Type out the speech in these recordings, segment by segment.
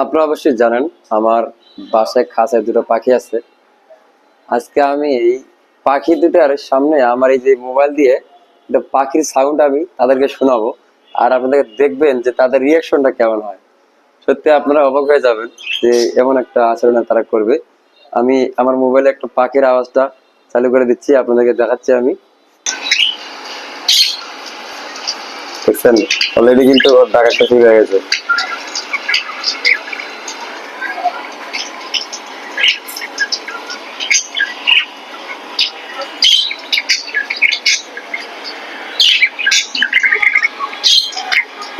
আপনারা অবশ্যই জানেন, আমার বাসায় খাঁচায় দুটো পাখি আছে। আজকে আমি এই পাখি দুটার সামনে আমার এই যে মোবাইল দিয়ে একটা পাখির সাউন্ড আমি তাদেরকে শোনাবো, আর আপনাদের দেখবেন যে তাদের রিয়াকশনটা কেমন হয়। সত্যি আপনারা অবাক হয়ে যাবেন যে এমন একটা আচরণ তারা করবে। আমি আমার মোবাইলে একটা পাখির আওয়াজটা চালু করে দিচ্ছি, আপনাদেরকে দেখাচ্ছি আমি। দেখছেন? অলরেডি কিন্তু ডাকাতটা শুরু হয়ে গেছে।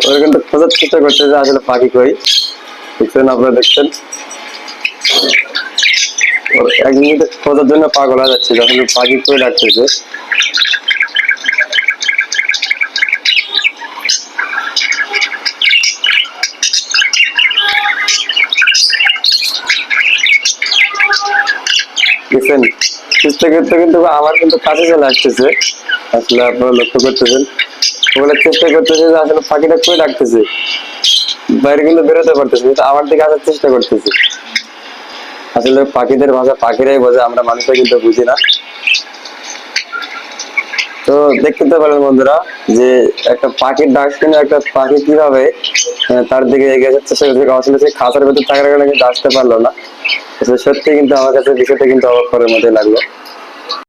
ওরা কিন্তু খোঁজার চেষ্টা করছে যে আসলে পাখি কই। দেখছেন আপনারা দেখছেন? এক মিনিটে খোঁজার জন্য পাগল হয়ে যাচ্ছে, যখন পাখি কই ডাকতেছে। দেখছেন? চেষ্টা কিন্তু আমার কিন্তু কাছে চলে আসতেছে। আসলে আপনারা লক্ষ্য করতেছেন। চেষ্টা করতেছে যে আসলে পাখিটা কই বাইরে বেরোতে পারতেছে কিন্তু আমার দিকে আসার চেষ্টা করতেছে। আসলে পাখিদের ভাষা পাখিরাই বোঝে, আমরা মানুষরা কিন্তু বুঝি না। তো দেখতে পারেন বন্ধুরা যে একটা পাখির ডাক শুনে একটা পাখি কীভাবে তার দিকে এগিয়ে চেষ্টা আসলে সে খাঁচার ভেতর থাকার কারণে কিন্তু আসতে পারল না। সত্যি কিন্তু আমার কাছে বিষয়টা কিন্তু অবাক করার মতোই লাগল।